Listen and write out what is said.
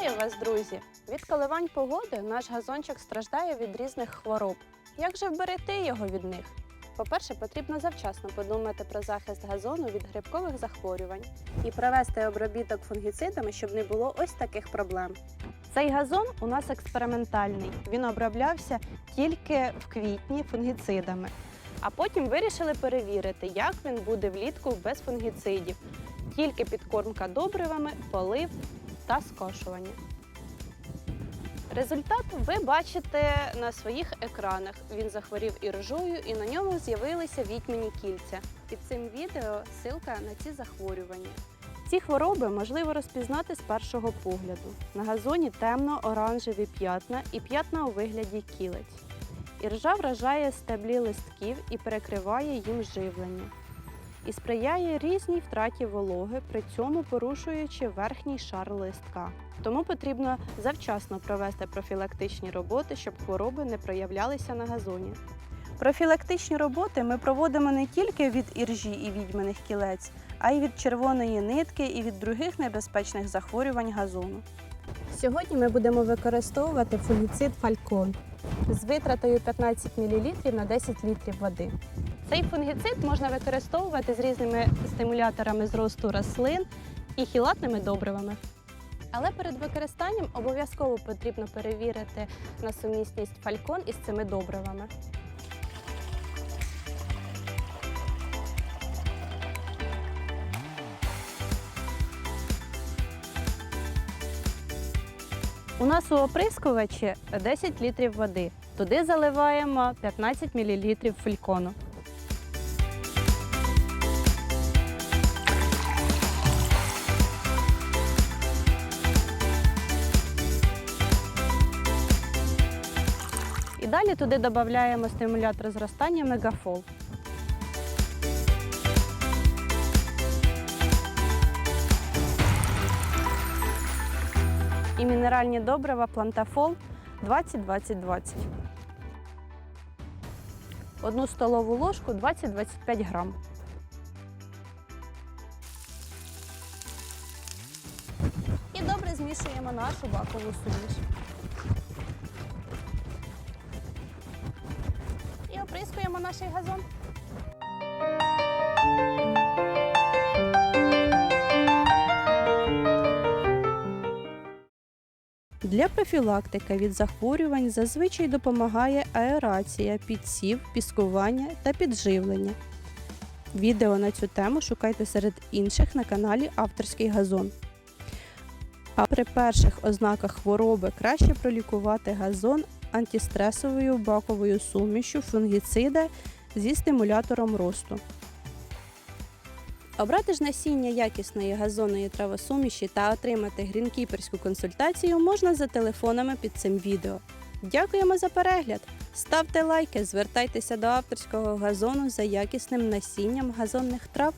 Вітаю вас, друзі! Від коливань погоди наш газончик страждає від різних хвороб. Як же вберегти його від них? По-перше, потрібно завчасно подумати про захист газону від грибкових захворювань і провести обробіток фунгіцидами, щоб не було ось таких проблем. Цей газон у нас експериментальний. Він оброблявся тільки в квітні фунгіцидами. А потім вирішили перевірити, як він буде влітку без фунгіцидів. Тільки підкормка добривами, полив та скошування. Результат ви бачите на своїх екранах. Він захворів іржою і на ньому з'явилися вітьмані кільця. Під цим відео ссылка на ці захворювання. Ці хвороби можливо розпізнати з першого погляду. На газоні темно-оранжеві п'ятна і п'ятна у вигляді кілець. Іржа вражає стеблі листків і перекриває їм живлення. І сприяє різній втраті вологи, при цьому порушуючи верхній шар листка. Тому потрібно завчасно провести профілактичні роботи, щоб хвороби не проявлялися на газоні. Профілактичні роботи ми проводимо не тільки від іржі і відьманих кілець, а й від червоної нитки і від других небезпечних захворювань газону. Сьогодні ми будемо використовувати фунгіцид фалькон з витратою 15 мл на 10 літрів води. Цей фунгіцид можна використовувати з різними стимуляторами зросту рослин і хілатними добривами. Але перед використанням обов'язково потрібно перевірити на сумісність фалькон із цими добривами. У нас у оприскувачі 10 літрів води. Туди заливаємо 15 мл фалькону. Далі туди додаємо стимулятор зростання мегафол. І мінеральні добрива плантафол 20-20-20. Одну столову ложку 20-25 грам. І добре змішуємо нашу бакову суміш. Оприскуємо наш газон. Для профілактики від захворювань зазвичай допомагає аерація, підсів, піскування та підживлення. Відео на цю тему шукайте серед інших на каналі Авторський газон. А при перших ознаках хвороби краще пролікувати газон антистресовою баковою сумішю фунгіцида зі стимулятором росту. Обрати ж насіння якісної газонної травосуміші та отримати грінкіперську консультацію можна за телефонами під цим відео. Дякуємо за перегляд! Ставте лайки, звертайтеся до авторського газону за якісним насінням газонних трав.